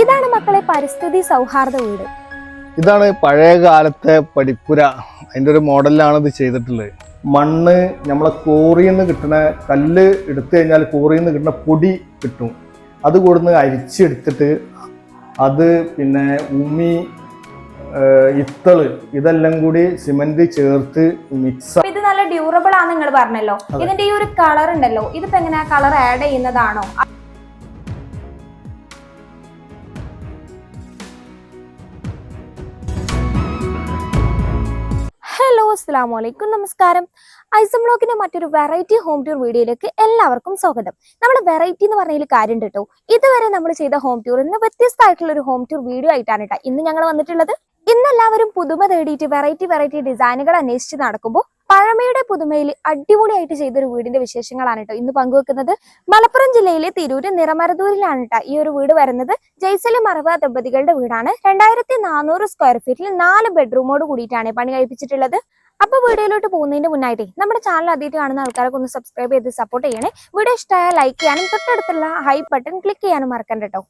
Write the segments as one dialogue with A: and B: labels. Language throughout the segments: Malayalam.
A: ഇതാണ് മക്കളെ പരിസ്ഥിതി സൗഹാർദ്ദ വീട്.
B: ഇതാണ് പഴയ കാലത്തെ പഠിപ്പുര അതിന്റെ ഒരു മോഡലാണ് ഇത് ചെയ്തിട്ടുള്ളത്. മണ്ണ് നമ്മളെ കോറിയിൽ നിന്ന് കിട്ടുന്ന കല്ല് എടുത്തു കഴിഞ്ഞാൽ കോറിയിൽ നിന്ന് കിട്ടുന്ന പൊടി കിട്ടും. അത് കൊടുന്ന് അരിച്ചെടുത്തിട്ട് അത് പിന്നെ ഉമി ഇത്തൾ ഇതെല്ലാം കൂടി സിമന്റ് ചേർത്ത് മിക്സ്
A: ഇത് നല്ല ഡ്യൂറബിൾ ആണ് നിങ്ങൾ പറഞ്ഞല്ലോ. ഇതിന്റെ ഈ ഒരു കളർ ഉണ്ടല്ലോ. ഇതിപ്പോ എങ്ങനെയാ കളർ ആഡ് ചെയ്യുന്നതാണോ? അസ്സാം വലൈക്കും നമസ്കാരം. ഐസം ബ്ലോക്കിന്റെ മറ്റൊരു വെറൈറ്റി ഹോം ടൂർ വീഡിയോയിലേക്ക് എല്ലാവർക്കും സ്വാഗതം. നമ്മൾ വെറൈറ്റി എന്ന് പറഞ്ഞതിൽ കാര്യം കേട്ടോ ഇതുവരെ നമ്മൾ ചെയ്ത ഹോം ടൂർ ഇന്ന് വ്യത്യസ്തമായിട്ടുള്ള ഒരു ഹോം ടൂർ വീഡിയോ ആയിട്ടാണ് കേട്ടോ ഇന്ന് ഞങ്ങൾ വന്നിട്ടുള്ളത്. ഇന്ന് എല്ലാവരും പുതുമ തേടിയിട്ട് വെറൈറ്റി വെറൈറ്റി ഡിസൈനുകൾ അന്വേഷിച്ച് നടക്കുമ്പോൾ പഴമയുടെ പുതുമയിൽ അടിപൊളിയായിട്ട് ചെയ്തൊരു വീടിന്റെ വിശേഷങ്ങളാണ് കേട്ടോ ഇന്ന് പങ്കുവെക്കുന്നത്. മലപ്പുറം ജില്ലയിലെ തിരൂര് നിറമരദൂരിലാണ് കേട്ടോ ഈ ഒരു വീട് വരുന്നത്. ജയ്സലി മറവ ദമ്പതികളുടെ വീടാണ്. രണ്ടായിരത്തി നാനൂറ് സ്ക്വയർ ഫീറ്റിൽ നാല് ബെഡ്റൂമോട് കൂടിയിട്ടാണ് പണി കഴിപ്പിച്ചിട്ടുള്ളത്. അപ്പൊ വീഡിയോയിലോട്ട് പോകുന്നതിന്റെ മുന്നായിട്ടേ നമ്മുടെ ചാനൽ ആദ്യമായിട്ട് കാണുന്ന ആൾക്കാരൊക്കെ ഒന്ന് സബ്സ്ക്രൈബ് ചെയ്ത് സപ്പോർട്ട് ചെയ്യണേ. വീഡിയോ ഇഷ്ടമായ ലൈക്ക് ചെയ്യാനും തൊട്ടടുത്തുള്ള ഹൈ ബട്ടൺ ക്ലിക്ക് ചെയ്യാനും മറക്കണ്ട കേട്ടോ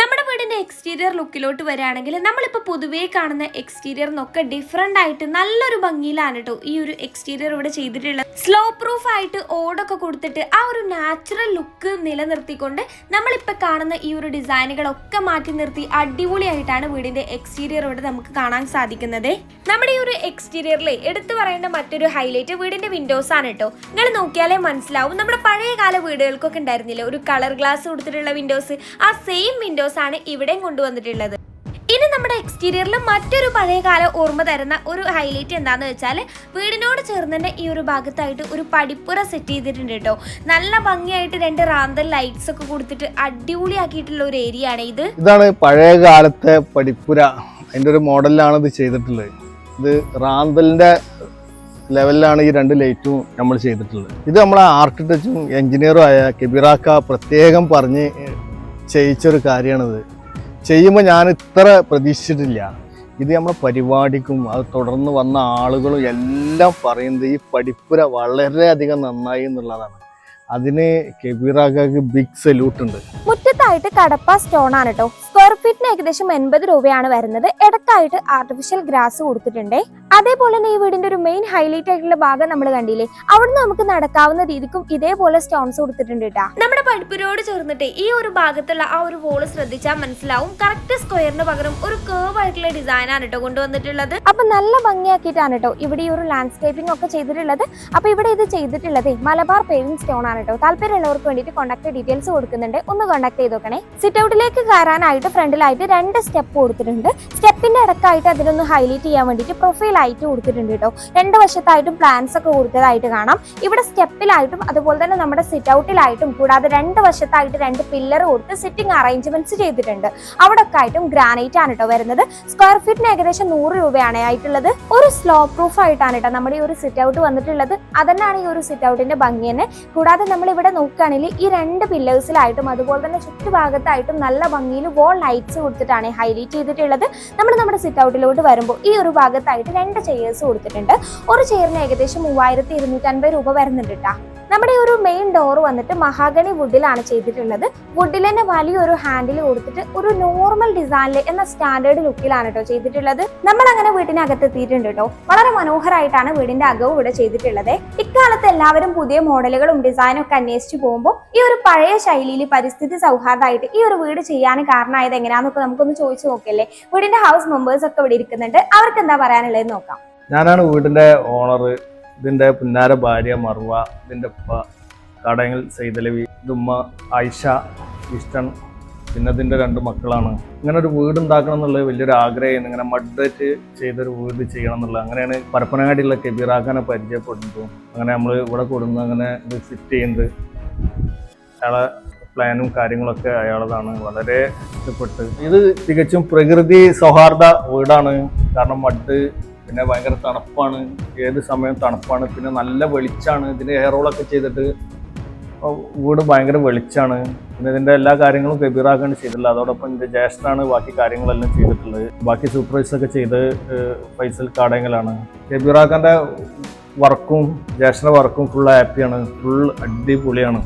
A: നമ്മുടെ വീടിന്റെ എക്സ്റ്റീരിയർ ലുക്കിലോട്ട് വരികയാണെങ്കിൽ നമ്മളിപ്പോൾ പൊതുവേ കാണുന്ന എക്സ്റ്റീരിയർ എന്നൊക്കെ ഡിഫറെന്റ് ആയിട്ട് നല്ലൊരു ഭംഗിയിലാണ് കേട്ടോ ഈ ഒരു എക്സ്റ്റീരിയർ ഇവിടെ ചെയ്തിട്ടുള്ളത്. സ്ലോ പ്രൂഫ് ആയിട്ട് ഓടൊക്കെ കൊടുത്തിട്ട് ആ ഒരു നാച്ചുറൽ ലുക്ക് നിലനിർത്തിക്കൊണ്ട് നമ്മളിപ്പോൾ കാണുന്ന ഈ ഒരു ഡിസൈനുകളൊക്കെ മാറ്റി നിർത്തി അടിപൊളിയായിട്ടാണ് വീടിന്റെ എക്സ്റ്റീരിയർ ഇവിടെ നമുക്ക് കാണാൻ സാധിക്കുന്നത്. നമ്മുടെ ഈ ഒരു എക്സ്റ്റീരിയറിലെ എടുത്തു പറയേണ്ട മറ്റൊരു ഹൈലൈറ്റ് വീടിന്റെ വിൻഡോസ് ആണ് കേട്ടോ നിങ്ങൾ നോക്കിയാലേ മനസ്സിലാവും. നമ്മുടെ പഴയ കാല വീടുകൾക്കൊക്കെ ഉണ്ടായിരുന്നില്ല? ഒരു കളർ ഗ്ലാസ് കൊടുത്തിട്ടുള്ള വിൻഡോസ് ആ സെയിം വിൻഡോസ് ആണ് ഇവിടെയും കൊണ്ടുവന്നിട്ടുള്ളത്. ഇനി നമ്മുടെ എക്സ്റ്റീരിയറിൽ മറ്റൊരു പഴയകാല ഓർമ്മ തരുന്ന ഒരു ഹൈലൈറ്റ് എന്താന്ന് വെച്ചാൽ വീടിനോട് ചേർന്ന് തന്നെ ഈ ഒരു ഭാഗത്തായിട്ട് ഒരു പടിപ്പുര സെറ്റ് ചെയ്തിട്ടുണ്ട് കേട്ടോ നല്ല ഭംഗിയായിട്ട് രണ്ട് റാന്തൽ ലൈറ്റ്സ് ഒക്കെ കൊടുത്തിട്ട് അടിപൊളിയാക്കിയിട്ടുള്ള ഒരു ഏരിയ ആണ് ഇത്.
B: ഇതാണ് പഴയ കാലത്തെ പഠിപ്പുര അതിന്റെ ഒരു മോഡലിലാണ് ഇത് ചെയ്തിട്ടുള്ളത്. ഇത് റാന്തലിന്റെ ലെവലിലാണ് ഈ രണ്ട് ലൈറ്റും നമ്മൾ ചെയ്തിട്ടുള്ളത്. ഇത് നമ്മളെ ആർക്കിടെക്റ്റും എഞ്ചിനീയറും ആയ കെബിറാക്ക പ്രത്യേകം പറഞ്ഞ് ചെയ്യിച്ചൊരു കാര്യമാണിത്. ചെയ്യുമ്പോൾ ഞാൻ ഇത്ര പ്രതീക്ഷിച്ചിട്ടില്ല. ഇത് നമ്മളെ പരിപാടിക്കും അത് തുടർന്ന് വന്ന ആളുകളും എല്ലാം പറയുന്നത് ഈ പഠിപ്പുര വളരെയധികം നന്നായി എന്നുള്ളതാണ്. അതിന് കെബീറാക്കക്ക് ബിഗ് സല്യൂട്ട് ഉണ്ട്.
A: മുറ്റത്തായിട്ട് കടപ്പ സ്റ്റോൺ ആണ് കേട്ടോ സ്ക്വയർ ഫീറ്റിന് ഏകദേശം എൺപത് രൂപയാണ് വരുന്നത്. ഇടക്കായിട്ട് ആർട്ടിഫിഷ്യൽ ഗ്രാസ് കൊടുത്തിട്ടുണ്ട്. അതേപോലെ തന്നെ ഈ വീടിന്റെ ഒരു മെയിൻ ഹൈലൈറ്റ് ആയിട്ടുള്ള ഭാഗം നമ്മൾ കണ്ടില്ലേ? അവിടുന്ന് നമുക്ക് നടക്കാവുന്ന രീതിക്കും ഇതേപോലെ സ്റ്റോൺസ് കൊടുത്തിട്ടുണ്ട് കേട്ടാ നമ്മുടെ പഠിപ്പുരോട് ചേർന്നിട്ട് ഈ ഒരു ഭാഗത്തുള്ള ആ ഒരു വോൾ ശ്രദ്ധിച്ചാൽ മനസ്സിലാവും. കറക്റ്റ് സ്ക്വയറിന് പകരം ഒരു കേവ് ആയിട്ടുള്ള ഡിസൈൻ ആണ് കേട്ടോ കൊണ്ടുവന്നിട്ടുള്ളത്. അപ്പൊ നല്ല ഭംഗിയാക്കിയിട്ടാണ് കേട്ടോ ഇവിടെ ഈ ഒരു ലാൻഡ്സ്കേപ്പിംഗ് ഒക്കെ ചെയ്തിട്ടുള്ളത്. അപ്പൊ ഇവിടെ ഇത് ചെയ്തിട്ടുള്ളത് മലബാർ പേവിംഗ് സ്റ്റോൺ ആണ് കേട്ടോ താല്പര്യമുള്ളവർക്ക് വേണ്ടിയിട്ട് കോൺടാക്ട് ഡീറ്റെയിൽസ് കൊടുക്കുന്നുണ്ട്. ഒന്ന് കോൺടാക്ട് ചെയ്ത് നോക്കണേ. സിറ്റ് ഔട്ടിലേക്ക് കയറാനായിട്ട് ഫ്രണ്ടിലായിട്ട് രണ്ട് സ്റ്റെപ്പ് കൊടുത്തിട്ടുണ്ട്. സ്റ്റെപ്പിന്റെ ഇടക്കായിട്ട് അതിനൊന്ന് ഹൈലൈറ്റ് ചെയ്യാൻ വേണ്ടിയിട്ട് പ്രൊഫൈൽ ആയിട്ട് കൊടുത്തിട്ടുണ്ട് കേട്ടോ രണ്ട് വശത്തായിട്ടും പ്ലാൻസ് ഒക്കെ കൊടുത്തതായിട്ട് കാണാം. ഇവിടെ സ്റ്റെപ്പിലായിട്ടും അതുപോലെ തന്നെ നമ്മുടെ സിറ്റ് ഔട്ടിലായിട്ടും കൂടാതെ രണ്ട് വശത്തായിട്ട് രണ്ട് പില്ലർ കൊടുത്ത് സിറ്റിംഗ് അറേഞ്ച്മെന്റ്സ് ചെയ്തിട്ടുണ്ട്. അവിടെ ഒക്കെ ആയിട്ടും ഗ്രാനൈറ്റ് ആണ് കേട്ടോ വരുന്നത്. സ്ക്വയർ ഫീറ്റിന് ഏകദേശം നൂറ് രൂപയാണ് ആയിട്ടുള്ളത്. ഒരു സ്ലോ പ്രൂഫ് ആയിട്ടാണ് കേട്ടോ നമ്മുടെ ഈ ഒരു സിറ്റ് ഔട്ട് വന്നിട്ടുള്ളത്. അതന്നെയാണ് ഈ ഒരു സിറ്റ് ഔട്ടിന്റെ ഭംഗി തന്നെ. കൂടാതെ നമ്മൾ ഇവിടെ നോക്കുകയാണെങ്കിൽ ഈ രണ്ട് പില്ലേഴ്സിലായിട്ടും അതുപോലെ തന്നെ ചുറ്റുഭാഗത്തായിട്ടും നല്ല ഭംഗിയിൽ വോൾ ലൈറ്റ്സ് കൊടുത്തിട്ടാണ് ഹൈലൈറ്റ് ചെയ്തിട്ടുള്ളത്. നമ്മൾ നമ്മുടെ സിറ്റ് ഔട്ടിലോട്ട് വരുമ്പോൾ ഈ ഒരു ഭാഗത്തായിട്ട് രണ്ട് ചെയേഴ്സ് കൊടുത്തിട്ടുണ്ട്. ഒരു ചെയറിന് ഏകദേശം മൂവായിരത്തി ഇരുന്നൂറ്റൻപത് രൂപ വരുന്നുണ്ട് കേട്ടോ നമ്മുടെ ഒരു മെയിൻ ഡോർ വന്നിട്ട് മഹാഗണി വുഡിലാണ് ചെയ്തിട്ടുള്ളത്. വുഡിൽ തന്നെ വലിയൊരു ഹാൻഡിൽ കൊടുത്തിട്ട് ഒരു നോർമൽ ഡിസൈനിൽ എന്ന സ്റ്റാൻഡേർഡ് ലുക്കിലാണ് കേട്ടോ ചെയ്തിട്ടുള്ളത്. നമ്മൾ അങ്ങനെ വീട്ടിനകത്ത് എത്തിയിട്ടുണ്ട് കേട്ടോ വളരെ മനോഹരമായിട്ടാണ് വീടിന്റെ അകവും ഇവിടെ ചെയ്തിട്ടുള്ളത്. ഇക്കാലത്ത് എല്ലാവരും പുതിയ മോഡലുകളും ഡിസൈനും ഒക്കെ അന്വേഷിച്ചു പോകുമ്പോൾ ഈ ഒരു പഴയ ശൈലിയിൽ പരിസ്ഥിതി സൗഹാർദ്ദമായിട്ട് ഈ ഒരു വീട് ചെയ്യാൻ കാരണമായത് എങ്ങനെയാന്നൊക്കെ നമുക്കൊന്ന് ചോദിച്ചു നോക്കിയല്ലേ? വീടിന്റെ ഹൗസ് മെമ്പേഴ്സ് ഒക്കെ ഇവിടെ ഇരിക്കുന്നുണ്ട്. അവർക്ക് എന്താ പറയാനുള്ളത് നോക്കാം.
B: ഞാനാണ് വീടിന്റെ ഓണർ ഇതിന്റെ പുന്നാര ഭാര്യ മറുവ ഇതിന്റെ ഉപ്പ കടയങ്ങൾ സൈതലവി ഇതുമ്മ ആയിഷ ഇഷ്ടൺ പിന്നെ രണ്ട് മക്കളാണ്. ഇങ്ങനെ ഒരു വീട് ഉണ്ടാക്കണം എന്നുള്ളത് വലിയൊരു ആഗ്രഹമായിരുന്നു ഇങ്ങനെ മഡ്ഡേറ്റ് ചെയ്തൊരു വീട് ചെയ്യണം എന്നുള്ളത്. അങ്ങനെയാണ് പരപ്പനങ്ങാടിയുള്ള കെബീറാക്കാനെ പരിചയപ്പെടുന്നതും അങ്ങനെ നമ്മൾ ഇവിടെ കൊടുന്ന് അങ്ങനെ ഇത് ഫിറ്റ് ചെയ്യുന്നത്. അയാളെ പ്ലാനും കാര്യങ്ങളൊക്കെ അയാളതാണ്. വളരെ ഇഷ്ടപ്പെട്ട്. ഇത് തികച്ചും പ്രകൃതി സൗഹാർദ്ദ വീടാണ്. കാരണം മഡ് പിന്നെ ഭയങ്കര തണുപ്പാണ് ഏത് സമയം തണുപ്പാണ് പിന്നെ നല്ല വെളിച്ചാണ് ഇതിന് ഹെയർ റോളൊക്കെ ചെയ്തിട്ട് വീട് ഭയങ്കര വെളിച്ചാണ്. പിന്നെ ഇതിന്റെ എല്ലാ കാര്യങ്ങളും കബീറാക്കാണ് ചെയ്തിട്ടുള്ളത്. അതോടൊപ്പം ഇതിന്റെ ജ്യേഷ്ഠാണ് ബാക്കി കാര്യങ്ങളെല്ലാം ചെയ്തിട്ടുള്ളത്. ബാക്കി സൂപ്പർവൈസ് ഒക്കെ ചെയ്ത് ഫൈസൽ കാടയങ്ങളാണ് കബീറാക്കാന്റെ വർക്കും ജ്യേഷ്ഠന്റെ വർക്കും ഫുൾ ഹാപ്പിയാണ് ഫുൾ അടിപൊളിയാണ്.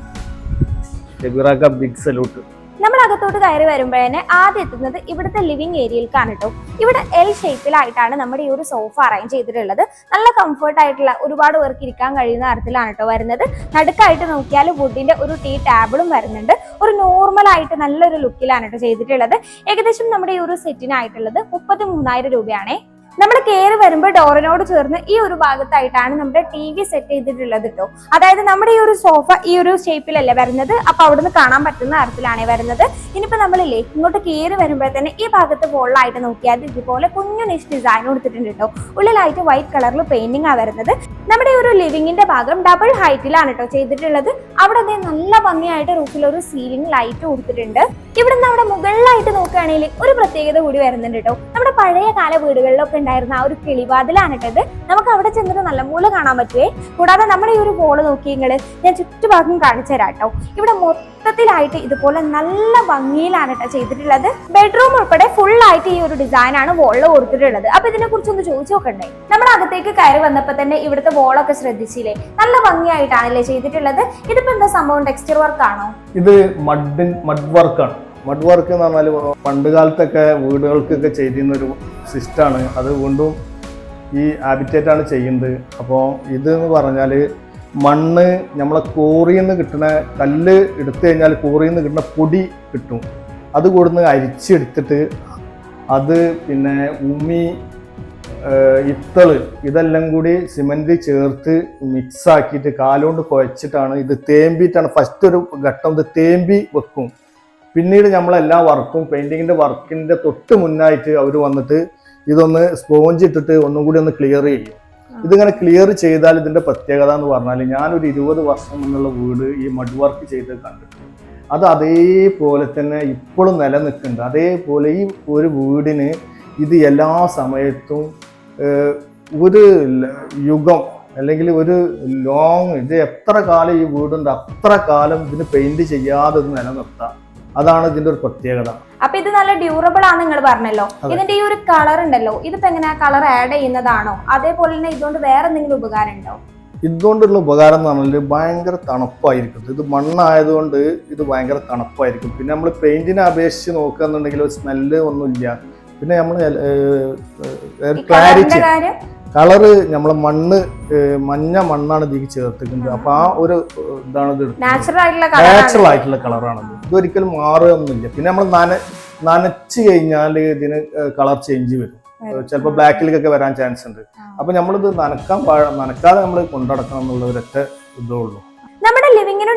B: കബീറാക്ക ബിഗ് സല്യൂട്ട്
A: നമ്മൾ അകത്തോട്ട് കയറി വരുമ്പോഴേ ആദ്യം എത്തുന്നത് ഇവിടുത്തെ ലിവിംഗ് ഏരിയയിലേക്കാണ് കേട്ടോ ഇവിടെ എൽ ഷേപ്പിലായിട്ടാണ് നമ്മുടെ ഈ ഒരു സോഫ അറേഞ്ച് ചെയ്തിട്ടുള്ളത്. നല്ല കംഫർട്ട് ആയിട്ടുള്ള ഒരുപാട് പേർക്ക് ഇരിക്കാൻ കഴിയുന്ന തരത്തിലാണ് കേട്ടോ വരുന്നത്. നടുക്കായിട്ട് നോക്കിയാൽ വുഡിന്റെ ഒരു ടീ ടേബിളും വരുന്നുണ്ട്. ഒരു നോർമൽ ആയിട്ട് നല്ലൊരു ലുക്കിലാണ് കേട്ടോ ചെയ്തിട്ടുള്ളത്. ഏകദേശം നമ്മുടെ ഈ ഒരു സെറ്റിനായിട്ടുള്ളത് മുപ്പത്തി മൂന്നായിരം രൂപയാണേ. നമ്മൾ കയറി വരുമ്പോൾ ഡോറിനോട് ചേർന്ന് ഈ ഒരു ഭാഗത്തായിട്ടാണ് നമ്മുടെ ടി വി സെറ്റ് ചെയ്തിട്ടുള്ളത് കേട്ടോ അതായത് നമ്മുടെ ഈ ഒരു സോഫ ഈ ഒരു ഷേപ്പിലല്ലേ വരുന്നത്? അപ്പൊ അവിടുന്ന് കാണാൻ പറ്റുന്ന തരത്തിലാണ് വരുന്നത്. ഇനിയിപ്പോ നമ്മളില്ലേ ഇങ്ങോട്ട് കയറി വരുമ്പോൾ തന്നെ ഈ ഭാഗത്ത് ഫോളായിട്ട് നോക്കിയാൽ ഇതുപോലെ കുഞ്ഞു നിഷ് ഡിസൈൻ കൊടുത്തിട്ടുണ്ട് കേട്ടോ ഉള്ളിലായിട്ട് വൈറ്റ് കളറിൽ പെയിന്റിംഗ് ആ വരുന്നത്. നമ്മുടെ ഈ ഒരു ലിവിങ്ങിന്റെ ഭാഗം ഡബിൾ ഹൈറ്റിലാണ് കേട്ടോ ചെയ്തിട്ടുള്ളത്. അവിടെ നല്ല ഭംഗിയായിട്ട് റൂഫിൽ ഒരു സീലിംഗ് ലൈറ്റ് കൊടുത്തിട്ടുണ്ട് ഇവിടെ നമ്മുടെ മുകളിലായിട്ട് നോക്കുകയാണെങ്കിൽ ഒരു പ്രത്യേകത കൂടി വരുന്നുണ്ട് കേട്ടോ നമ്മുടെ പഴയ കാല വീടുകളിലൊക്കെ ഉണ്ടായിരുന്ന ആ ഒരു കിളിവാതിലാണ് കേട്ടത് നമുക്ക് അവിടെ ചെന്നിട്ട് നല്ല മൂല കാണാൻ പറ്റുവേ. കൂടാതെ നമ്മുടെ ഈ ഒരു ബോൾ നോക്കി നിങ്ങൾ ഞാൻ ചുറ്റുഭാഗം കാണിച്ചു തരാം കേട്ടോ. ഇവിടെ മൊത്തത്തിലായിട്ട് ഇതുപോലെ നല്ല ഭംഗിയിലാണ് കേട്ടോ ചെയ്തിട്ടുള്ളത്. ബെഡ്റൂം ഉൾപ്പെടെ ഫുൾ ആയിട്ട് ഈ ഒരു ഡിസൈൻ ആണ് വോളിൽ കൊടുത്തിട്ടുള്ളത്. അപ്പൊ ഇതിനെ കുറിച്ച് ഒന്ന് ചോദിച്ചു നോക്കണ്ടേ? നമ്മുടെ അകത്തേക്ക് കയറി വന്നപ്പോ തന്നെ ഇവിടുത്തെ വോളൊക്കെ ശ്രദ്ധിച്ചില്ലേ? നല്ല ഭംഗിയായിട്ടാണല്ലേ ചെയ്തിട്ടുള്ളത്. ഇതിപ്പോ എന്താ സംഭവം? ടെക്സ്ചർ വർക്ക് ആണോ?
B: ഇത് മഡ് മഡ് വർക്കാണ് മഡ് വർക്ക് എന്ന് പറഞ്ഞാൽ പണ്ട് കാലത്തൊക്കെ വീടുകൾക്കൊക്കെ ചെയ്തിരുന്ന ഒരു സിസ്റ്റമാണ് അത് വീണ്ടും ഈ ആബിറ്റേറ്റാണ് ചെയ്യുന്നത്. അപ്പോൾ ഇതെന്ന് പറഞ്ഞാൽ മണ്ണ് നമ്മളെ കോറിയിൽ നിന്ന് കിട്ടുന്ന കല്ല് എടുത്തു കഴിഞ്ഞാൽ കോറിയിൽ നിന്ന് കിട്ടുന്ന പൊടി കിട്ടും. അത് കൂടുന്ന അരിച്ചെടുത്തിട്ട് അത് പിന്നെ ഉമി ഇത്തൾ ഇതെല്ലാം കൂടി സിമന്റ് ചേർത്ത് മിക്സാക്കിയിട്ട് കാലുകൊണ്ട് കുഴച്ചിട്ടാണ് ഇത് തേമ്പിയിട്ടാണ്. ഫസ്റ്റ് ഒരു ഘട്ടം ഇത് തേമ്പി വെക്കും. പിന്നീട് നമ്മളെല്ലാ വർക്കും പെയിന്റിങ്ങിന്റെ വർക്കിന്റെ തൊട്ട് മുന്നായിട്ട് അവർ വന്നിട്ട് ഇതൊന്ന് സ്പോഞ്ച് ഇട്ടിട്ട് ഒന്നും കൂടി ഒന്ന് ക്ലിയർ ചെയ്യും. ഇതിങ്ങനെ ക്ലിയർ ചെയ്താൽ ഇതിന്റെ പ്രത്യേകത എന്ന് പറഞ്ഞാൽ ഞാനൊരു ഇരുപത് വർഷം മുന്നുള്ള വീട് ഈ മഡ് വർക്ക് ചെയ്ത് കണ്ടിട്ടുണ്ട്. അത് അതേപോലെ തന്നെ ഇപ്പോഴും നിലനിൽക്കുന്നുണ്ട്. അതേപോലെ ഈ ഒരു വീടിന് ഇത് എല്ലാ സമയത്തും ഒരു യുഗം അല്ലെങ്കിൽ ഒരു ലോങ് ഇത് എത്ര കാലം ഈ വീടുണ്ട് അത്ര കാലം ഇതിന് പെയിന്റ് ചെയ്യാതെ ഇത് നിലനിർത്താം. അതാണ് ഇതിന്റെ ഒരു പ്രത്യേകത.
A: അപ്പൊ ഇത് നല്ല ഡ്യൂറബിൾ ആണ് നിങ്ങൾ പറഞ്ഞല്ലോ. ഇതിന്റെ ഈ ഒരു കളർ ഉണ്ടല്ലോ ഇതിപ്പോ എങ്ങനെയാ കളർ ആഡ് ചെയ്യുന്നതാണോ? അതേപോലെ തന്നെ ഇതുകൊണ്ട് വേറെ എന്തെങ്കിലും ഉപകാരം ഉണ്ടോ?
B: ഇതുകൊണ്ടുള്ള ഉപകാരം എന്ന് പറഞ്ഞാൽ ഭയങ്കര തണുപ്പായിരിക്കും ഇത് മണ്ണായതുകൊണ്ട് ഇത് ഭയങ്കര തണുപ്പായിരിക്കും. പിന്നെ നമ്മൾ പെയിന്റിനെ അപേക്ഷിച്ച് നോക്കുകയെന്നുണ്ടെങ്കിൽ സ്മെല്ല് ഒന്നുമില്ല. പിന്നെ നമ്മൾ ക്ലാരിറ്റി കളറ് നമ്മളെ മണ്ണ് മഞ്ഞ മണ്ണാണ് ഇതിലേക്ക് ചേർത്തിക്കുന്നത് അപ്പൊ ആ ഒരു ഇതാണ് ഇത്
A: നാച്ചുറൽ ആയിട്ടുള്ള
B: കളറാണത് ഇതൊരിക്കലും മാറുകയൊന്നുമില്ല. പിന്നെ നമ്മൾ നന നനച്ചു കഴിഞ്ഞാൽ ഇതിന് കളർ ചേഞ്ച് വരും. ചിലപ്പോൾ ബ്ലാക്കിലേക്കൊക്കെ വരാൻ ചാൻസ് ഉണ്ട്. അപ്പൊ നമ്മളിത് നനക്കാൻ നനക്കാതെ നമ്മൾ കൊണ്ടടക്കണം എന്നുള്ള ഒരൊറ്റ ഇതേ ഉള്ളൂ.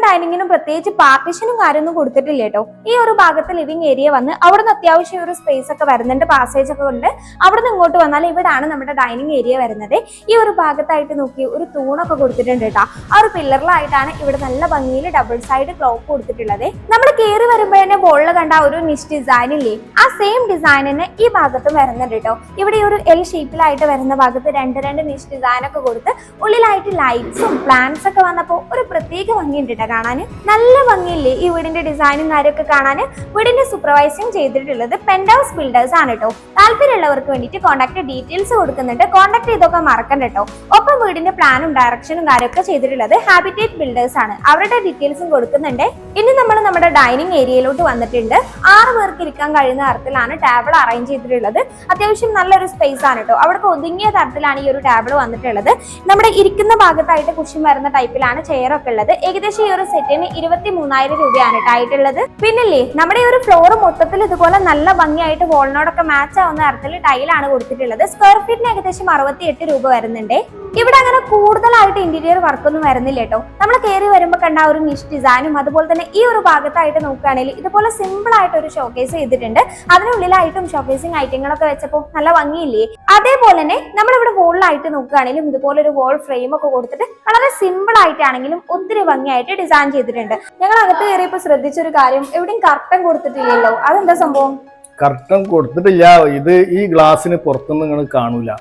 A: ഡൈനിങ്ങിനും പ്രത്യേകിച്ച് പാർട്ടീഷനും കാര്യമൊന്നും കൊടുത്തിട്ടില്ല കേട്ടോ. ഈ ഒരു ഭാഗത്ത് ലിവിംഗ് ഏരിയ വന്ന് അവിടുന്ന് അത്യാവശ്യം ഒരു സ്പേസ് ഒക്കെ വരുന്നുണ്ട് പാസേജ് ഒക്കെ ഉണ്ട്. അവിടുന്ന് ഇങ്ങോട്ട് വന്നാൽ ഇവിടാണ് നമ്മുടെ ഡൈനിങ് ഏരിയ വരുന്നത്. ഈ ഒരു ഭാഗത്തായിട്ട് നോക്കി ഒരു തൂണൊക്കെ കൊടുത്തിട്ടുണ്ട് കേട്ടോ. ആ ഒരു പില്ലറിലായിട്ടാണ് ഇവിടെ നല്ല ഭംഗിയിൽ ഡബിൾ സൈഡ് ക്ലോക്ക് കൊടുത്തിട്ടുള്ളത്. നമ്മൾ കയറി വരുമ്പോൾ തന്നെ വോളിൽ കണ്ട ഒരു നിഷ് ഡിസൈൻ ഇല്ലേ ആ സെയിം ഡിസൈൻ തന്നെ ഈ ഭാഗത്തും വരുന്നുണ്ട് കേട്ടോ. ഇവിടെ ഒരു എൽ ഷേപ്പിലായിട്ട് വരുന്ന ഭാഗത്ത് രണ്ട് രണ്ട് നിഷ് ഡിസൈൻ ഒക്കെ കൊടുത്ത് ഉള്ളിലായിട്ട് ലൈറ്റ്സും പ്ലാന്റ്സ് ഒക്കെ വന്നപ്പോൾ ഒരു പ്രത്യേക ഭംഗിയുണ്ട് കേട്ടോ കാണാൻ നല്ല ഭംഗിയില്ലേ ഈ വീടിന്റെ ഡിസൈനും കാര്യമൊക്കെ കാണാൻ? വീടിന്റെ സൂപ്പർവൈസിങ് ചെയ്തിട്ടുള്ളത് പെന്റ് ഹൗസ് ബിൽഡേഴ്സ് ആണ് കേട്ടോ താല്പര്യമുള്ളവർക്ക് വേണ്ടിയിട്ട് കോൺടാക്ട് ഡീറ്റെയിൽസ് കൊടുക്കുന്നുണ്ട്. കോൺടാക്ട് ചെയ്തൊക്കെ മറക്കണ്ട കേട്ടോ ഒപ്പം വീടിന്റെ പ്ലാനും ഡയറക്ഷനും കാര്യമൊക്കെ ചെയ്തിട്ടുള്ളത് ഹാബിറ്റേറ്റ് ബിൽഡേഴ്സ് ആണ്. അവരുടെ ഡീറ്റെയിൽസും കൊടുക്കുന്നുണ്ട്. ഇനി നമ്മൾ നമ്മുടെ ഡൈനിങ് ഏരിയയിലോട്ട് വന്നിട്ടുണ്ട്. ആറ് പേർക്ക് ഇരിക്കാൻ കഴിയുന്ന തരത്തിലാണ് ടേബിൾ അറേഞ്ച് ചെയ്തിട്ടുള്ളത്. അത്യാവശ്യം നല്ലൊരു സ്പേസ് ആണ് കേട്ടോ അവിടെ ഒതുങ്ങിയ തരത്തിലാണ് ഈ ഒരു ടേബിൾ വന്നിട്ടുള്ളത്. നമ്മുടെ ഇരിക്കുന്ന ഭാഗത്തായിട്ട് കുഷൻ വരുന്ന ടൈപ്പിലാണ് ചെയറൊക്കെ ഉള്ളത്. ഏകദേശം ഈ ഒരു സെറ്റിന് ഇരുപത്തി മൂന്നായിരം രൂപയാണ് ആയിട്ടുള്ളത്. പിന്നില്ലേ നമ്മുടെ ഈ ഒരു ഫ്ലോർ മൊത്തത്തിൽ ഇതുപോലെ നല്ല ഭംഗിയായിട്ട് വോളിനോടൊക്കെ മാച്ച് ആവുന്ന തരത്തിൽ ടൈലാണ് കൊടുത്തിട്ടുള്ളത്. സ്ക്വയർ ഫീറ്റിന് ഏകദേശം അറുപത്തി എട്ട് രൂപ വരുന്നുണ്ട്. ഇവിടെ അങ്ങനെ കൂടുതലായിട്ട് ഇന്റീരിയർ വർക്കൊന്നും വരുന്നില്ല കേട്ടോ. നമ്മൾ കയറി വരുമ്പോൾ കണ്ട ഒരു നിഷ് ഡിസൈനും അതുപോലെ തന്നെ ഈ ഒരു ഭാഗത്തായിട്ട് നോക്കുകയാണെങ്കിൽ ഇതുപോലെ സിമ്പിൾ ആയിട്ട് ഒരു ഷോക്കേസ് ചെയ്തിട്ടുണ്ട്. അതിനുള്ളിലായിട്ടും ഷോക്കേസിങ് ഐറ്റങ്ങളൊക്കെ വെച്ചപ്പോൾ നല്ല ഭംഗിയില്ലേ? അതേപോലെ തന്നെ നമ്മളിവിടെ വോളിലായിട്ട് നോക്കുകയാണെങ്കിലും ഇതുപോലെ ഒരു വോൾ ഫ്രെയിം ഒക്കെ കൊടുത്തിട്ട് വളരെ സിമ്പിൾ ആയിട്ടാണെങ്കിലും ഒത്തിരി ഭംഗിയായിട്ട് ഡിസൈൻ ചെയ്തിട്ടുണ്ട്. ഞങ്ങൾ അകത്ത് കയറിയപ്പോൾ ശ്രദ്ധിച്ചൊരു കാര്യം എവിടെയും കർട്ടൻ കൊടുത്തിട്ടില്ലല്ലോ. അതെന്താ സംഭവം?
B: കർട്ടൻ കൊടുത്തിട്ടില്ല. ഇത് ഈ ഗ്ലാസിന് പുറത്തുനിന്ന് നിങ്ങൾ കാണൂല.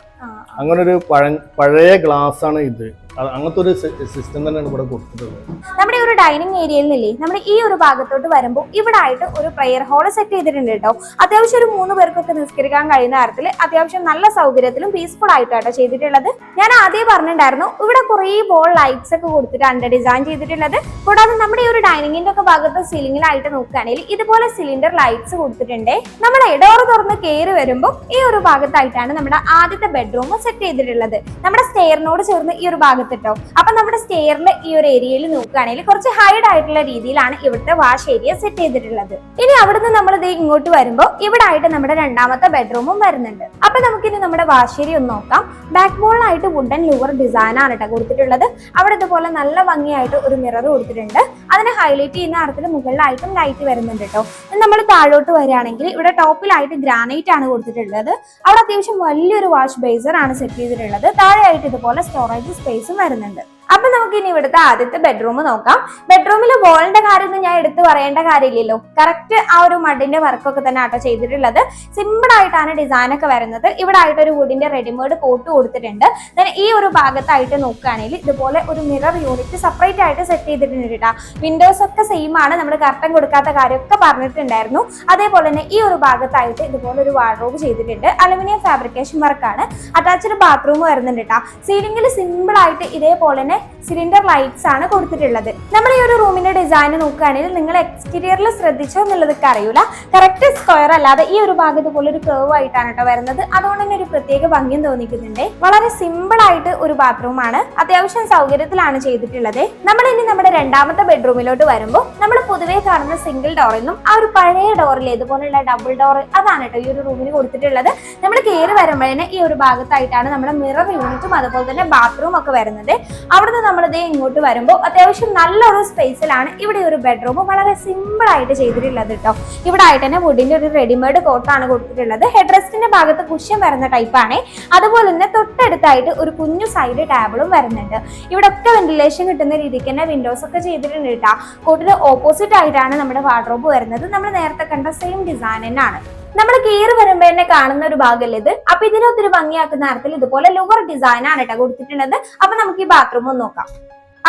B: അങ്ങനെ ഒരു പഴ പഴയ ഗ്ലാസ് ആണ് ഇത്. അങ്ങനത്തെ ഒരു സിസ്റ്റം തന്നെയാണ് ഇവിടെ കൊടുത്തിട്ടുള്ളത്.
A: നമ്മുടെ ഒരു ഡൈനിങ് ഏരിയയിൽ നിന്നില്ലേ നമ്മുടെ ഈ ഒരു ഭാഗത്തോട്ട് വരുമ്പോൾ ഇവിടെ ആയിട്ട് ഒരു പ്രെയർ ഹാൾ സെറ്റ് ചെയ്തിട്ടുണ്ട് കേട്ടോ. അത്യാവശ്യം ഒരു മൂന്ന് പേർക്കൊക്കെ നിസ്കരിക്കാൻ കഴിയുന്ന തരത്തിൽ അത്യാവശ്യം നല്ല സൗകര്യത്തിലും പീസ്ഫുൾ ആയിട്ടാട്ടോ ചെയ്തിട്ടുള്ളത്. ഞാൻ ആദ്യം പറഞ്ഞിട്ടുണ്ടായിരുന്നു ഇവിടെ കുറേ ബോൾ ലൈറ്റ്സ് ഒക്കെ കൊടുത്തിട്ടാണ് ഡിസൈൻ ചെയ്തിട്ടുള്ളത്. കൂടാതെ നമ്മുടെ ഈ ഒരു ഡൈനിങ്ങിന്റെ ഒക്കെ ഭാഗത്ത് സീലിംഗിലായിട്ട് നോക്കുകയാണെങ്കിൽ ഇതുപോലെ സിലിണ്ടർ ലൈറ്റ്സ് കൊടുത്തിട്ടുണ്ട്. നമ്മൾ ഡോർ തുറന്ന് കയറി വരുമ്പോൾ ഈ ഒരു ഭാഗത്തായിട്ടാണ് നമ്മുടെ ആദ്യത്തെ ബെഡ്റൂം സെറ്റ് ചെയ്തിട്ടുള്ളത്. നമ്മുടെ സ്റ്റെയറിനോട് ചേർന്ന് ഈ ഒരു ഭാഗത്ത് കേട്ടോ അപ്പൊ നമ്മുടെ സ്റ്റെയറിന്റെ ഈ ഒരു ഏരിയയിൽ നോക്കുകയാണെങ്കിൽ കുറച്ച് ഹൈഡ് ആയിട്ടുള്ള രീതിയിലാണ് ഇവിടുത്തെ വാഷ് ഏരിയ സെറ്റ് ചെയ്തിട്ടുള്ളത്. ഇനി അവിടുന്ന് നമ്മൾ ഇത് ഇങ്ങോട്ട് വരുമ്പോൾ ഇവിടെ ആയിട്ട് നമ്മുടെ രണ്ടാമത്തെ ബെഡ്റൂമും വരുന്നുണ്ട്. അപ്പൊ നമുക്കിനി നമ്മുടെ വാഷ് ഏരിയ ഒന്ന് നോക്കാം. ബാക്ക് ബോളിനായിട്ട് വുഡൻ ലൂവർ ഡിസൈൻ ആണ് കേട്ടോ കൊടുത്തിട്ടുള്ളത്. അവിടെ ഇതുപോലെ നല്ല ഭംഗിയായിട്ട് ഒരു മിറർ കൊടുത്തിട്ടുണ്ട്. അതിനെ ഹൈലൈറ്റ് ചെയ്യുന്ന അർത്ഥത്തിൽ മുകളിലായിട്ടും ലൈറ്റ് വരുന്നുണ്ട് കേട്ടോ നമ്മൾ താഴോട്ട് വരികയാണെങ്കിൽ ഇവിടെ ടോപ്പിലായിട്ട് ഗ്രാനൈറ്റ് ആണ് കൊടുത്തിട്ടുള്ളത്. അവിടെ അത്യാവശ്യം വലിയൊരു വാഷ് ബേസർ ആണ് സെറ്റ് ചെയ്തിട്ടുള്ളത്. താഴെയായിട്ട് ഇതുപോലെ സ്റ്റോറേജ് സ്പേസും വരുന്നുണ്ട്. അപ്പൊ നമുക്ക് ഇനി ഇവിടുത്തെ ആദ്യത്തെ ബെഡ്റൂം നോക്കാം. ബെഡ്റൂമിൽ വോളിന്റെ കാര്യമൊന്നും ഞാൻ എടുത്തു പറയേണ്ട കാര്യമില്ലല്ലോ. കറക്റ്റ് ആ ഒരു മഡിന്റെ വർക്കൊക്കെ തന്നെ ആട്ടോ ചെയ്തിട്ടുള്ളത്. സിമ്പിൾ ആയിട്ടാണ് ഡിസൈൻ ഒക്കെ വരുന്നത്. ഇവിടെ ആയിട്ട് ഒരു വുഡിന്റെ റെഡിമേഡ് കോട്ട് കൊടുത്തിട്ടുണ്ട്. ദെൻ ഈ ഒരു ഭാഗത്തായിട്ട് നോക്കുകയാണെങ്കിൽ ഇതുപോലെ ഒരു മിറർ യൂണിറ്റ് സെപ്പറേറ്റ് ആയിട്ട് സെറ്റ് ചെയ്തിട്ടുണ്ട് കേട്ടോ. വിൻഡോസ് ഒക്കെ സെയിം ആണ്. നമ്മൾ കർട്ടൻ കൊടുക്കാത്ത കാര്യമൊക്കെ പറഞ്ഞിട്ടുണ്ടായിരുന്നു. അതേപോലെ തന്നെ ഈ ഒരു ഭാഗത്തായിട്ട് ഇതുപോലെ ഒരു വാർഡ്രോബ് ചെയ്തിട്ടുണ്ട്. അലുമിനിയം ഫാബ്രിക്കേഷൻ വർക്കാണ് അറ്റാച്ച്ഡ് ബാത്റൂം വരുന്നുണ്ട് കേട്ടോ. സീലിംഗിൽ സിമ്പിൾ ആയിട്ട് ഇതേപോലെ തന്നെ സിലിണ്ടർ ലൈറ്റ്സ് ആണ് കൊടുത്തിട്ടുള്ളത്. നമ്മൾ ഈ ഒരു റൂമിന്റെ ഡിസൈൻ നോക്കുകയാണെങ്കിൽ നിങ്ങൾ എക്സ്റ്റീരിയറിൽ ശ്രദ്ധിച്ചോ എന്നുള്ളതൊക്കെ അറിയില്ല കറക്റ്റ് സ്ക്വയർ അല്ലാതെ ഈ ഒരു ഭാഗത്ത് പോലെ ഒരു കേവ് ആയിട്ടാണ് കേട്ടോ വരുന്നത്. അതുകൊണ്ട് തന്നെ ഒരു പ്രത്യേക ഭംഗിയും തോന്നിക്കുന്നുണ്ട്. വളരെ സിമ്പിൾ ആയിട്ട് ഒരു ബാത്റൂം ആണ്. അത്യാവശ്യം സൗകര്യത്തിലാണ് ചെയ്തിട്ടുള്ളത്. നമ്മൾ ഇനി നമ്മുടെ രണ്ടാമത്തെ ബെഡ്റൂമിലോട്ട് വരുമ്പോൾ നമ്മൾ പൊതുവേ കാണുന്ന സിംഗിൾ ഡോറിൽ നിന്നും ആ ഒരു പഴയ ഡോറിൽ ഇതുപോലെയുള്ള ഡബിൾ ഡോർ അതാണ് കേട്ടോ ഈ ഒരു റൂമിന് കൊടുത്തിട്ടുള്ളത്. നമ്മൾ കയറി വരുമ്പോഴേ ഈ ഒരു ഭാഗത്തായിട്ടാണ് നമ്മുടെ മിറർ യൂണിറ്റും അതുപോലെ തന്നെ ബാത്റൂം ഒക്കെ വരുന്നത്. അവിടുന്ന് നമ്മൾ ഇതേ ഇങ്ങോട്ട് വരുമ്പോൾ അത്യാവശ്യം നല്ലൊരു സ്പേസിലാണ് ഇവിടെ ഒരു ബെഡ്റൂം വളരെ സിമ്പിൾ ആയിട്ട് ചെയ്തിട്ടുള്ളത് കേട്ടോ ഇവിടെ ആയിട്ട് തന്നെ വുഡിന്റെ ഒരു റെഡിമെയ്ഡ് കോട്ടാണ് കൊടുത്തിട്ടുള്ളത്. ഹെഡ് റെസ്റ്റിന്റെ ഭാഗത്ത് കുഷ്യൻ വരുന്ന ടൈപ്പാണ് അതുപോലെ തന്നെ തൊട്ടടുത്തായിട്ട് ഒരു കുഞ്ഞു സൈഡ് ടേബിളും വരുന്നുണ്ട്. ഇവിടെ ഒക്കെ വെന്റിലേഷൻ കിട്ടുന്ന രീതിക്ക് തന്നെ വിൻഡോസ് ഒക്കെ ചെയ്തിട്ടുണ്ട് കേട്ടോ കോട്ടിന് ഓപ്പോസിറ്റ് ആയിട്ടാണ് നമ്മുടെ വാർഡ്രോബ് വരുന്നത്. നമ്മൾ നേരത്തെ കണ്ട സെയിം ഡിസൈൻ തന്നെയാണ്. നമ്മൾ കയറി വരുമ്പോ തന്നെ കാണുന്ന ഒരു ഭാഗമല്ലേ ഇത്? അപ്പൊ ഇതിനെ ഒത്തിരി ഭംഗിയാക്കുന്ന തരത്തിൽ ഇതുപോലെ ലുവർ ഡിസൈൻ ആണ് കേട്ടോ കൊടുത്തിട്ടുള്ളത്. അപ്പൊ നമുക്ക് ഈ ബാത്റൂം ഒന്ന് നോക്കാം.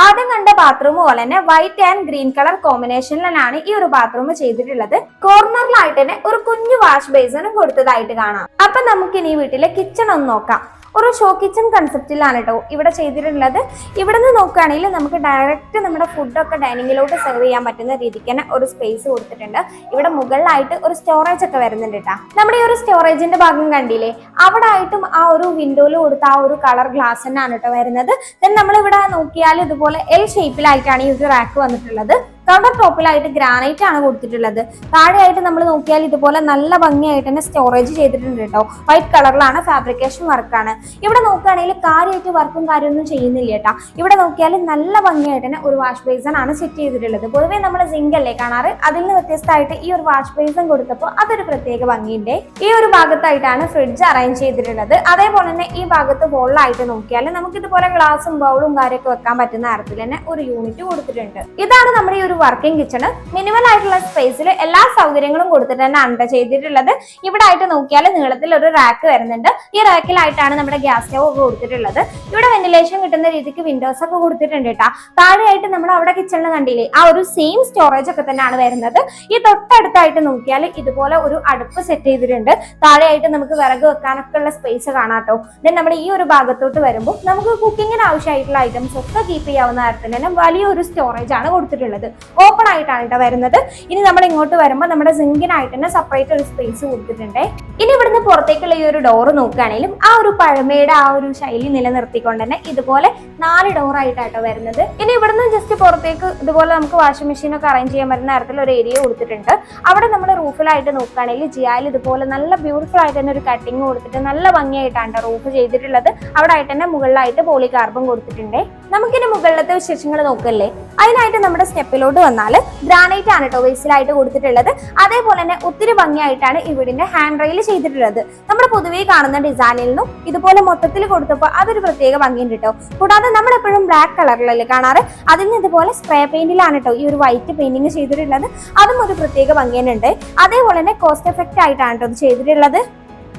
A: ആദ്യം കണ്ട ബാത്റൂം പോലെ തന്നെ വൈറ്റ് ആൻഡ് ഗ്രീൻ കളർ കോമ്പിനേഷനിലാണ് ഈ ഒരു ബാത്റൂം ചെയ്തിട്ടുള്ളത്. കോർണറിലായിട്ട് തന്നെ ഒരു കുഞ്ഞു വാഷ് ബേസിനും കൊടുത്തതായിട്ട് കാണാം. അപ്പൊ നമുക്ക് ഇനി വീട്ടിലെ കിച്ചൺ ഒന്ന് നോക്കാം. ഒരു ഷോ കിച്ചൺ കൺസെപ്റ്റിലാണ് കേട്ടോ ഇവിടെ ചെയ്തിട്ടുള്ളത്. ഇവിടെ നിന്ന് നോക്കുകയാണെങ്കിൽ നമുക്ക് ഡയറക്റ്റ് നമ്മുടെ ഫുഡൊക്കെ ഡൈനിങ്ങിലോട്ട് സെർവ് ചെയ്യാൻ പറ്റുന്ന രീതിക്ക് തന്നെ ഒരു സ്പേസ് കൊടുത്തിട്ടുണ്ട്. ഇവിടെ മുകളിലായിട്ട് ഒരു സ്റ്റോറേജ് ഒക്കെ വരുന്നുണ്ട് കേട്ടോ നമ്മുടെ ഈ ഒരു സ്റ്റോറേജിന്റെ ഭാഗം കണ്ടില്ലേ? അവിടെ ആയിട്ടും ആ ഒരു വിൻഡോയിൽ കൊടുത്ത ആ ഒരു കളർ ഗ്ലാസ് തന്നെയാണ് കേട്ടോ വരുന്നത്. ദെൻ നമ്മൾ ഇവിടെ നോക്കിയാൽ ഇതുപോലെ എൽ ഷേപ്പിലായിട്ടാണ് ഈ ഒരു റാക്ക് വന്നിട്ടുള്ളത്. കൗണ്ടർ ടോപ്പിലായിട്ട് ഗ്രാനൈറ്റ് ആണ് കൊടുത്തിട്ടുള്ളത്. താഴെയായിട്ട് നമ്മൾ നോക്കിയാൽ ഇതുപോലെ നല്ല ഭംഗിയായിട്ട് തന്നെ സ്റ്റോറേജ് ചെയ്തിട്ടുണ്ട് കേട്ടോ. വൈറ്റ് കളറിലാണ് ഫാബ്രിക്കേഷൻ വർക്കാണ് ഇവിടെ നോക്കുകയാണെങ്കിൽ കാര്യമായിട്ട് വർക്കും കാര്യമൊന്നും ചെയ്യുന്നില്ല കേട്ടോ. ഇവിടെ നോക്കിയാൽ നല്ല ഭംഗിയായിട്ട് തന്നെ ഒരു വാഷ് ബേസൺ ആണ് സെറ്റ് ചെയ്തിട്ടുള്ളത്. പൊതുവേ നമ്മൾ സിങ്ക് അല്ലേ കാണാറ്? അതിൽ നിന്ന് വ്യത്യസ്തമായിട്ട് ഈ ഒരു വാഷ് ബേസൺ കൊടുത്തപ്പോൾ അതൊരു പ്രത്യേക ഭംഗിയുണ്ട്. ഈ ഒരു ഭാഗത്തായിട്ടാണ് ഫ്രിഡ്ജ് അറേഞ്ച് ചെയ്തിട്ടുള്ളത്. അതേപോലെ തന്നെ ഈ ഭാഗത്ത് ബോളായിട്ട് നോക്കിയാൽ നമുക്ക് ഇതുപോലെ ഗ്ലാസും ബൗളും കാര്യമൊക്കെ വെക്കാൻ പറ്റുന്ന തരത്തിൽ തന്നെ ഒരു യൂണിറ്റ് കൊടുത്തിട്ടുണ്ട്. ഇതാണ് നമ്മുടെ ഈ ഒരു വർക്കിംഗ് കിച്ചൺ മിനിമൽ ആയിട്ടുള്ള സ്പേസിൽ എല്ലാ സൗകര്യങ്ങളും കൊടുത്തിട്ട് തന്നെ അണ്ടർ ചെയ്തിട്ടുള്ളത്. ഇവിടെ ആയിട്ട് നോക്കിയാൽ നീളത്തിൽ ഒരു റാക്ക് വരുന്നുണ്ട്. ഈ റാക്കിലായിട്ടാണ് നമ്മുടെ ഗ്യാസ് സ്റ്റവ് ഒക്കെ കൊടുത്തിട്ടുള്ളത്. ഇവിടെ വെന്റിലേഷൻ കിട്ടുന്ന രീതിക്ക് വിൻഡോസ് ഒക്കെ കൊടുത്തിട്ടുണ്ട് കേട്ടോ താഴെയായിട്ട് നമ്മൾ അവിടെ കിച്ചണിൽ കണ്ടില്ലേ ആ ഒരു സെയിം സ്റ്റോറേജ് ഒക്കെ തന്നെയാണ് വരുന്നത്. ഈ തൊട്ടടുത്തായിട്ട് നോക്കിയാൽ ഇതുപോലെ ഒരു അടുപ്പ് സെറ്റ് ചെയ്തിട്ടുണ്ട്. താഴെയായിട്ട് നമുക്ക് വിറക് വെക്കാനൊക്കെ ഉള്ള സ്പേസ് കാണാട്ടോ ദെൻ നമ്മുടെ ഈ ഒരു ഭാഗത്തോട്ട് വരുമ്പോൾ നമുക്ക് കുക്കിങ്ങിന് ആവശ്യമായിട്ടുള്ള ഐറ്റംസ് ഒക്കെ കീപ്പ് ചെയ്യാവുന്ന തരത്തിൽ തന്നെ വലിയൊരു സ്റ്റോറേജ് ആണ് കൊടുത്തിട്ടുള്ളത്. ഓപ്പൺ ആയിട്ടാണ് കേട്ടോ വരുന്നത്. ഇനി നമ്മൾ ഇങ്ങോട്ട് വരുമ്പോൾ നമ്മുടെ സിങ്കിനായിട്ട് തന്നെ സെപ്പറേറ്റ് ഒരു സ്പേസ് കൊടുത്തിട്ടുണ്ട്. ഇനി ഇവിടുന്ന് പുറത്തേക്കുള്ള ഈ ഒരു ഡോർ നോക്കുകയാണെങ്കിലും ആ ഒരു പഴമയുടെ ആ ഒരു ശൈലി നിലനിർത്തിക്കൊണ്ട് തന്നെ ഇതുപോലെ നാല് ഡോർ ആയിട്ടാണ് വരുന്നത്. ഇനി ഇവിടുന്ന് ജസ്റ്റ് പുറത്തേക്ക് ഇതുപോലെ നമുക്ക് വാഷിംഗ് മെഷീൻ ഒക്കെ അറേഞ്ച് ചെയ്യാൻ പറ്റുന്ന തരത്തിൽ ഒരു ഏരിയ കൊടുത്തിട്ടുണ്ട്. അവിടെ നമ്മൾ റൂഫിലായിട്ട് നോക്കുകയാണെങ്കിൽ ജിയായിൽ ഇതുപോലെ നല്ല ബ്യൂട്ടിഫുൾ ആയിട്ട് തന്നെ ഒരു കട്ടിങ് കൊടുത്തിട്ട് നല്ല ഭംഗിയായിട്ടാണ് റൂഫ് ചെയ്തിട്ടുള്ളത്. അവിടെ ആയിട്ട് തന്നെ മുകളിലായിട്ട് പോളി കാർബൺ കൊടുത്തിട്ടുണ്ട്. നമുക്കിനി മുകളിലത്തെ വിശേഷങ്ങൾ നോക്കല്ലേ? അതിനായിട്ട് നമ്മുടെ സ്റ്റെപ്പിലോട്ട് വന്നാൽ ഗ്രാനൈറ്റ് ആണ് കേട്ടോ വേസിലായിട്ട് കൊടുത്തിട്ടുള്ളത്. അതേപോലെ തന്നെ ഒത്തിരി ഭംഗിയായിട്ടാണ് ഈ വീടിന്റെ ഹാൻഡ് റെയിൽ ചെയ്തിട്ടുള്ളത്. നമ്മൾ പൊതുവേ കാണുന്ന ഡിസൈനിൽ നിന്നും ഇതുപോലെ മൊത്തത്തിൽ കൊടുത്തപ്പോൾ അതൊരു പ്രത്യേക ഭംഗിയുണ്ട് കേട്ടോ കൂടാതെ നമ്മൾ എപ്പോഴും ബ്ലാക്ക് കളറിലല്ലേ കാണാറ്? അതിന് ഇതുപോലെ സ്പ്രേ പെയിന്റിലാണ് കേട്ടോ ഈ ഒരു വൈറ്റ് പെയിന്റിങ് ചെയ്തിട്ടുള്ളത്. അതും ഒരു പ്രത്യേക ഭംഗി തന്നെ ഉണ്ട് അതേപോലെ തന്നെ കോസ്റ്റ് എഫക്റ്റ് ആയിട്ടാണ് കേട്ടോ ഇത് ചെയ്തിട്ടുള്ളത്.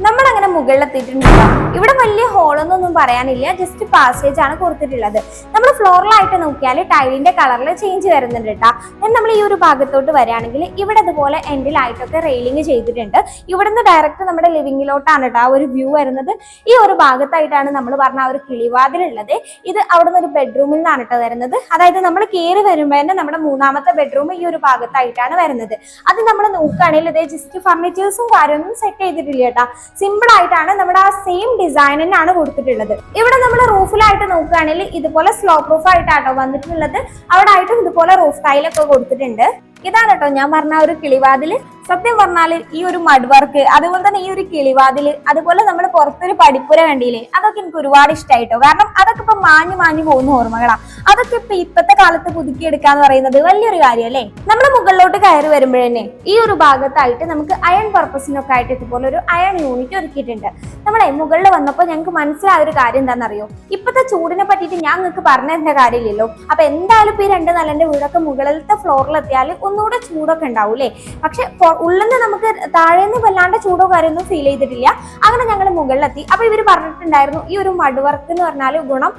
A: നമ്മൾ അങ്ങനെ മുകളിലെത്തിയിട്ടുണ്ടല്ലോ ഇവിടെ വലിയ ഹോളൊന്നും പറയാനില്ല. ജസ്റ്റ് പാസേജ് ആണ് കൊടുത്തിട്ടുള്ളത്. നമ്മൾ ഫ്ലോറിലായിട്ട് നോക്കിയാൽ ടൈലിന്റെ കളറിൽ ചേഞ്ച് വരുന്നുണ്ട് കേട്ടോ നമ്മൾ ഈ ഒരു ഭാഗത്തോട്ട് വരികയാണെങ്കിൽ ഇവിടെ അതുപോലെ എൻഡിലായിട്ടൊക്കെ റെയിലിംഗ് ചെയ്തിട്ടുണ്ട്. ഇവിടുന്ന് ഡയറക്റ്റ് നമ്മുടെ ലിവിങ്ങിലോട്ടാണ് കേട്ടോ ആ ഒരു വ്യൂ വരുന്നത്. ഈ ഒരു ഭാഗത്തായിട്ടാണ് നമ്മൾ പറഞ്ഞ ആ ഒരു കിളിവാതിലുള്ളത്. ഇത് അവിടുന്ന് ഒരു ബെഡ്റൂമിൽ നിന്നാണ് കേട്ടോ വരുന്നത്. അതായത് നമ്മൾ കയറി വരുമ്പോൾ തന്നെ നമ്മുടെ മൂന്നാമത്തെ ബെഡ്റൂം ഈ ഒരു ഭാഗത്തായിട്ടാണ് വരുന്നത്. അത് നമ്മൾ നോക്കുകയാണെങ്കിൽ ഇതേ ജസ്റ്റ് ഫർണിച്ചേഴ്സും കാര്യമൊന്നും സെറ്റ് ചെയ്തിട്ടില്ല കേട്ടോ സിമ്പിൾ ആയിട്ടാണ് നമ്മുടെ ആ സെയിം ഡിസൈൻ തന്നെയാണ് കൊടുത്തിട്ടുള്ളത്. ഇവിടെ നമ്മൾ റൂഫിലായിട്ട് നോക്കുകയാണെങ്കിൽ ഇതുപോലെ സ്ലോ പ്രൂഫ് ആയിട്ടാണ് വന്നിട്ടുള്ളത്. അവിടെ ആയിട്ടും ഇതുപോലെ റൂഫ് ടൈലൊക്കെ കൊടുത്തിട്ടുണ്ട്. ഇതാണ് കേട്ടോ ഞാൻ പറഞ്ഞ ഒരു കിളിവാതിൽ. സത്യം പറഞ്ഞാൽ ഈ ഒരു മഡ് വർക്ക് അതുപോലെ തന്നെ ഈ ഒരു കിളിവാതിൽ അതുപോലെ നമ്മൾ പുറത്തൊരു പഠിപ്പുര കണ്ടില്ലേ അതൊക്കെ എനിക്ക് ഒരുപാട് ഇഷ്ടമായിട്ടോ കാരണം അതൊക്കെ ഇപ്പൊ മാഞ്ഞു മാഞ്ഞു പോകുന്ന ഓർമ്മകളാ. അതൊക്കെ ഇപ്പൊ ഇപ്പത്തെ കാലത്ത് പുതുക്കിയെടുക്കാന്ന് പറയുന്നത് വലിയൊരു കാര്യമല്ലേ നമ്മൾ മുകളിലോട്ട് കയറി വരുമ്പോഴന്നെ ഈ ഒരു ഭാഗത്തായിട്ട് നമുക്ക് അയൺ പർപ്പസിനൊക്കെ ആയിട്ട് ഇതുപോലെ ഒരു അയൺ യൂണിറ്റ് ഒരുക്കിയിട്ടുണ്ട്. നമ്മളെ മുകളിൽ വന്നപ്പോൾ ഞങ്ങൾക്ക് മനസ്സിലായ ഒരു കാര്യം എന്താണെന്നറിയോ ഇപ്പത്തെ ചൂടിനെ പറ്റിയിട്ട് ഞാൻ നിങ്ങൾക്ക് പറഞ്ഞു തരേണ്ട കാര്യമില്ലല്ലോ. അപ്പൊ എന്തായാലും ഇപ്പൊ ഈ രണ്ട് നിലന്റെ വീടൊക്കെ മുകളിലത്തെ ഫ്ലോറിൽ എത്തിയാൽ ഒന്നുകൂടെ ചൂടൊക്കെ ഉണ്ടാവും അല്ലേ പക്ഷെ ഉള്ളിൽ നിന്ന് നമുക്ക് താഴേന്ന് വല്ലാണ്ട് ചൂടോ കാര്യമൊന്നും ഫീൽ ചെയ്തിട്ടില്ല. അങ്ങനെ ഞങ്ങൾ മുകളിലെത്തി. അപ്പൊ ഇവർ പറഞ്ഞിട്ടുണ്ടായിരുന്നു ഈ ഒരു മഡ് വർക്ക് എന്ന് പറഞ്ഞാൽ ഗുണം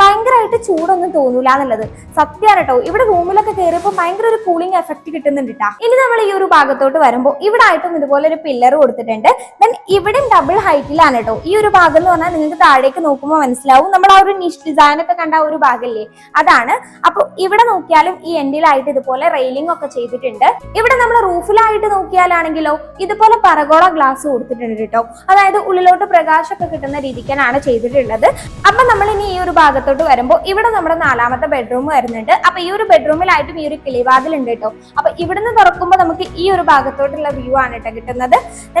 A: ഭയങ്കരമായിട്ട് ചൂടൊന്നും തോന്നൂല എന്നുള്ളത്. സത്യമാണ് കേട്ടോ ഇവിടെ റൂമിലൊക്കെ കയറിയപ്പോൾ ഭയങ്കര ഒരു കൂളിംഗ് എഫക്ട് കിട്ടുന്നുണ്ട് ട്ടാ. ഇനി നമ്മൾ ഈ ഒരു ഭാഗത്തോട്ട് വരുമ്പോൾ ഇവിടെ ആയിട്ടും ഇതുപോലെ ഒരു പില്ലർ കൊടുത്തിട്ടുണ്ട്. ദെൻ ഇവിടെയും ഡബിൾ ഹൈറ്റിലാണ് കേട്ടോ ഈ ഒരു ഭാഗം എന്ന് പറഞ്ഞാൽ നിങ്ങൾക്ക് താഴേക്ക് നോക്കുമ്പോൾ മനസ്സിലാവും. നമ്മൾ ആ ഒരു നിഷ് ഡിസൈൻ ഒക്കെ കണ്ട ഒരു ഭാഗമല്ലേ അതാണ്. അപ്പൊ ഇവിടെ നോക്കിയാലും ഈ എൻഡിലായിട്ട് ഇതുപോലെ റെയിലിംഗ് ഒക്കെ ചെയ്തിട്ടുണ്ട്. ഇവിടെ നമ്മൾ റൂഫിലായിട്ട് നോക്കിയാലാണെങ്കിലോ ഇതുപോലെ പറകോള ഗ്ലാസ് കൊടുത്തിട്ടുണ്ട് കേട്ടോ. അതായത് ഉള്ളിലോട്ട് പ്രകാശമൊക്കെ കിട്ടുന്ന രീതിക്കാനാണ് ചെയ്തിട്ടുള്ളത്. അപ്പൊ നമ്മൾ ഇനി ഈ ഒരു ഭാഗത്തോട്ട് വരുമ്പോൾ ഇവിടെ നമ്മുടെ നാലാമത്തെ ബെഡ്റൂം വരുന്നുണ്ട്. അപ്പൊ ഈ ഒരു ബെഡ്റൂമിലായിട്ടും ഈ ഒരു കിളിവാതിൽ ഉണ്ട് കേട്ടോ. അപ്പൊ ഇവിടുന്ന് തുറക്കുമ്പോൾ നമുക്ക് ഈ ഒരു ഭാഗത്തോട്ടുള്ള വ്യൂ ആണ് കേട്ടോ കിട്ടുന്നത്.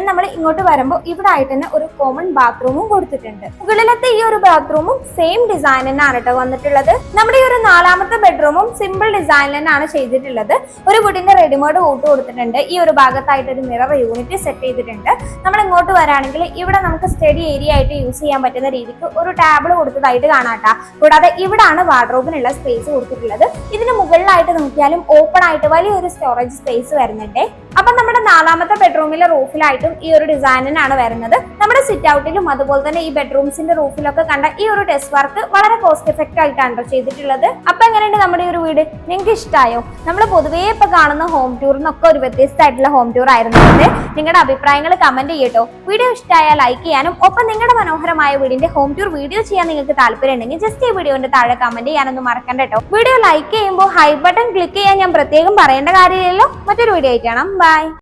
A: നമ്മൾ ഇങ്ങോട്ട് വരുമ്പോൾ ഇവിടെ ആയിട്ട് തന്നെ ഒരു കോമൺ ബാത്റൂമും കൊടുത്തിട്ടുണ്ട്. മുകളിലത്തെ ഈ ഒരു ബാത്റൂമും സെയിം ഡിസൈൻ തന്നെയാണ് കേട്ടോ വന്നിട്ടുള്ളത്. നമ്മുടെ ഈ ഒരു നാലാമത്തെ ബെഡ്റൂമും സിമ്പിൾ ഡിസൈൻ തന്നെയാണ് ചെയ്തിട്ടുള്ളത്. ഒരു വുഡിന്റെ റെഡിമേഡ് കൂട്ട് കൊടുത്തിട്ടുണ്ട്. ഈ ഒരു ഭാഗത്തായിട്ട് ഒരു മിറർ യൂണിറ്റ് സെറ്റ് ചെയ്തിട്ടുണ്ട്. നമ്മൾ ഇങ്ങോട്ട് വരാണെങ്കിൽ ഇവിടെ നമുക്ക് സ്റ്റഡി ഏരിയ ആയിട്ട് യൂസ് ചെയ്യാൻ പറ്റുന്ന രീതിക്ക് ഒരു ടാബിൾ കൊടുത്തതായിട്ട് കാണാട്ടാ കൂടാതെ ഇവിടാണ് വാർഡ്രോബിനുള്ള സ്പേസ് കൊടുത്തിട്ടുള്ളത്. ഇതിന് മുകളിലായിട്ട് നോക്കിയാലും ഓപ്പൺ ആയിട്ട് വലിയൊരു സ്റ്റോറേജ് സ്പേസ് വരുന്നുണ്ട്. അപ്പൊ നമ്മുടെ നാലാമത്തെ ബെഡ്റൂമിലെ റൂഫിലായിട്ടും ഈ ഒരു ഡിസൈനിനാണ് വരുന്നത്. നമ്മുടെ സിറ്റ് ഔട്ടിലും അതുപോലെ തന്നെ ഈ ബെഡ്റൂംസിന്റെ റൂഫിലൊക്കെ കണ്ട ഈ ഒരു ടെസ്റ്റ് വർക്ക് വളരെ കോസ്റ്റ് എഫക്റ്റ് ആയിട്ടാണ് ചെയ്തിട്ടുള്ളത്. അപ്പൊ എങ്ങനെയുണ്ട് നമ്മുടെ ഈ ഒരു വീട്? നിങ്ങൾക്ക് ഇഷ്ടമായോ നമ്മൾ പൊതുവേ ഇപ്പൊ കാണുന്ന ഹോം ടൂറിനൊക്കെ ഒരു വ്യത്യസ്തമായിട്ടുള്ള ഹോം ടൂർ ആയിരുന്നു നിങ്ങളുടെ അഭിപ്രായങ്ങൾ കമന്റ് ചെയ്യട്ടോ. വീഡിയോ ഇഷ്ടമായാൽ ലൈക്ക് ചെയ്യാനും ഒപ്പം നിങ്ങളുടെ മനോഹരമായ വീടിന്റെ ഹോം ടൂർ വീഡിയോ ചെയ്യാൻ നിങ്ങൾക്ക് താല്പര്യം ഉണ്ടെങ്കിൽ ജസ്റ്റ് ഈ വീഡിയോന്റെ താഴെ കമന്റ് ചെയ്യാനൊന്നും മറക്കണ്ട കേട്ടോ വീഡിയോ ലൈക്ക് ചെയ്യുമ്പോൾ ഹൈ ബട്ടൺ ക്ലിക്ക് ചെയ്യാൻ ഞാൻ പ്രത്യേകം പറയേണ്ട കാര്യമില്ലല്ലോ. മറ്റൊരു വീഡിയോ ആയിട്ടാണ് ബൈ